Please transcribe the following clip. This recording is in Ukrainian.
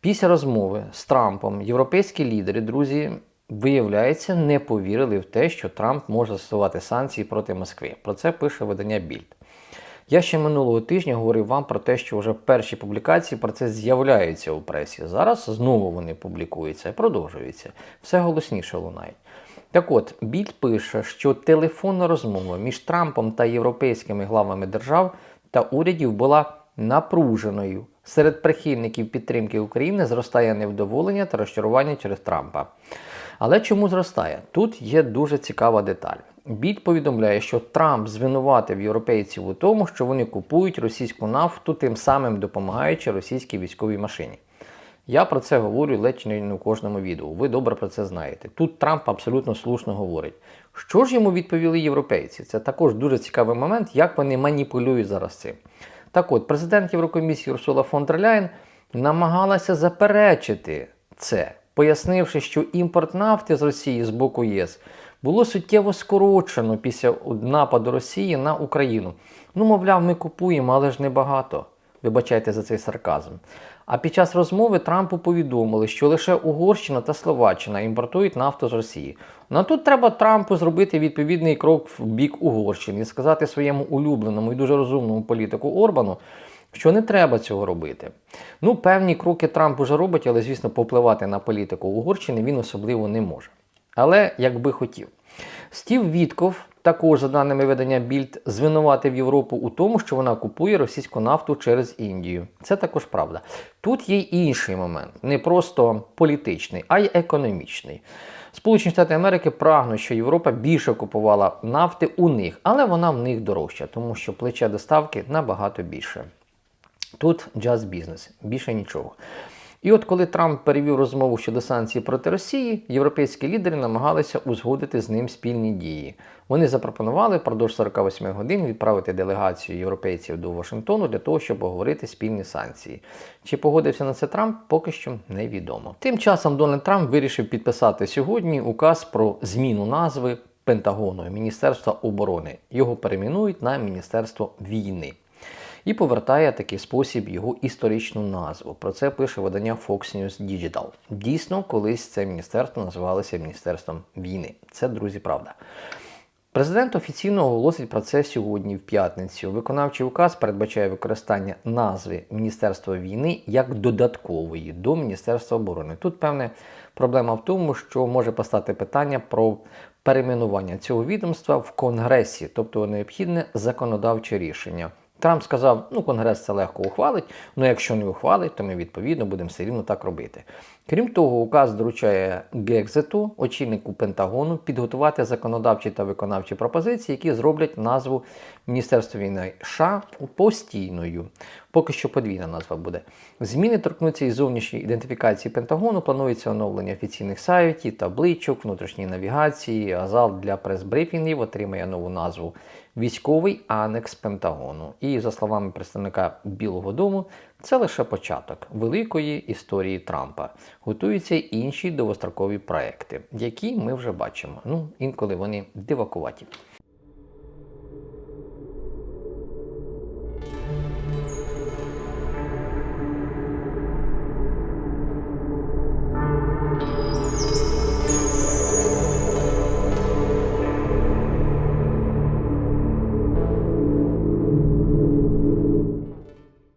Після розмови з Трампом європейські лідери, друзі, виявляється, не повірили в те, що Трамп може застосувати санкції проти Москви. Про це пише видання Більд. Я ще минулого тижня говорив вам про те, що вже перші публікації про це з'являються у пресі. Зараз знову вони публікуються і продовжуються. Все голосніше лунають. Так от, Більд пише, що телефонна розмова між Трампом та європейськими главами держав та урядів була напруженою. Серед прихильників підтримки України зростає невдоволення та розчарування через Трампа. Але чому зростає? Тут є дуже цікава деталь. Більд повідомляє, що Трамп звинуватив європейців у тому, що вони купують російську нафту, тим самим допомагаючи російській військовій машині. Я про це говорю ледь не у кожному відео. Ви добре про це знаєте. Тут Трамп абсолютно слушно говорить. Що ж йому відповіли європейці? Це також дуже цікавий момент, як вони маніпулюють зараз цим. Так от, президент Єврокомісії Урсула фон дер Ляєн намагалася заперечити це, пояснивши, що імпорт нафти з Росії з боку ЄС було суттєво скорочено після нападу Росії на Україну. Ну, мовляв, ми купуємо, але ж небагато. Вибачайте за цей сарказм. А під час розмови Трампу повідомили, що лише Угорщина та Словаччина імпортують нафту з Росії. Ну а тут треба Трампу зробити відповідний крок в бік Угорщини і сказати своєму улюбленому і дуже розумному політику Орбану, що не треба цього робити. Ну, певні кроки Трамп уже робить, але, звісно, повпливати на політику Угорщини він особливо не може. Але як би хотів. Стів Вітков, також, за даними видання Більд, звинуватив Європу у тому, що вона купує російську нафту через Індію. Це також правда. Тут є інший момент, не просто політичний, а й економічний. Сполучені Штати Америки прагнуть, що Європа більше купувала нафти у них, але вона в них дорожча, тому що плече доставки набагато більше. Тут джаз бізнес, більше нічого. І от коли Трамп перевів розмову щодо санкцій проти Росії, європейські лідери намагалися узгодити з ним спільні дії. Вони запропонували впродовж 48 годин відправити делегацію європейців до Вашингтону для того, щоб оговорити спільні санкції. Чи погодився на це Трамп, поки що невідомо. Тим часом Дональд Трамп вирішив підписати сьогодні указ про зміну назви Пентагону Міністерства оборони. Його перейменують на Міністерство війни і повертає такий спосіб його історичну назву. Про це пише видання Fox News Digital. Дійсно, колись це міністерство називалося Міністерством війни. Це, друзі, правда. Президент офіційно оголосить про це сьогодні, в п'ятницю. Виконавчий указ передбачає використання назви Міністерства війни як додаткової до Міністерства оборони. Тут певне проблема в тому, що може постати питання про перейменування цього відомства в Конгресі, тобто необхідне законодавче рішення. Трамп сказав, ну Конгрес це легко ухвалить, ну якщо не ухвалить, то ми відповідно будемо все рівно так робити. Крім того, указ доручає Гекзету, очільнику Пентагону, підготувати законодавчі та виконавчі пропозиції, які зроблять назву Міністерства війни США постійною. Поки що подвійна назва буде. Зміни торкнуться і зовнішньої ідентифікації Пентагону. Планується оновлення офіційних сайтів, табличок, внутрішньої навігації. Азал для прес-брифінгів отримає нову назву Військовий анекс Пентагону. І, за словами представника Білого Дому, це лише початок великої історії Трампа. Готуються інші довгострокові проекти, які ми вже бачимо. Ну, інколи вони дивакуваті.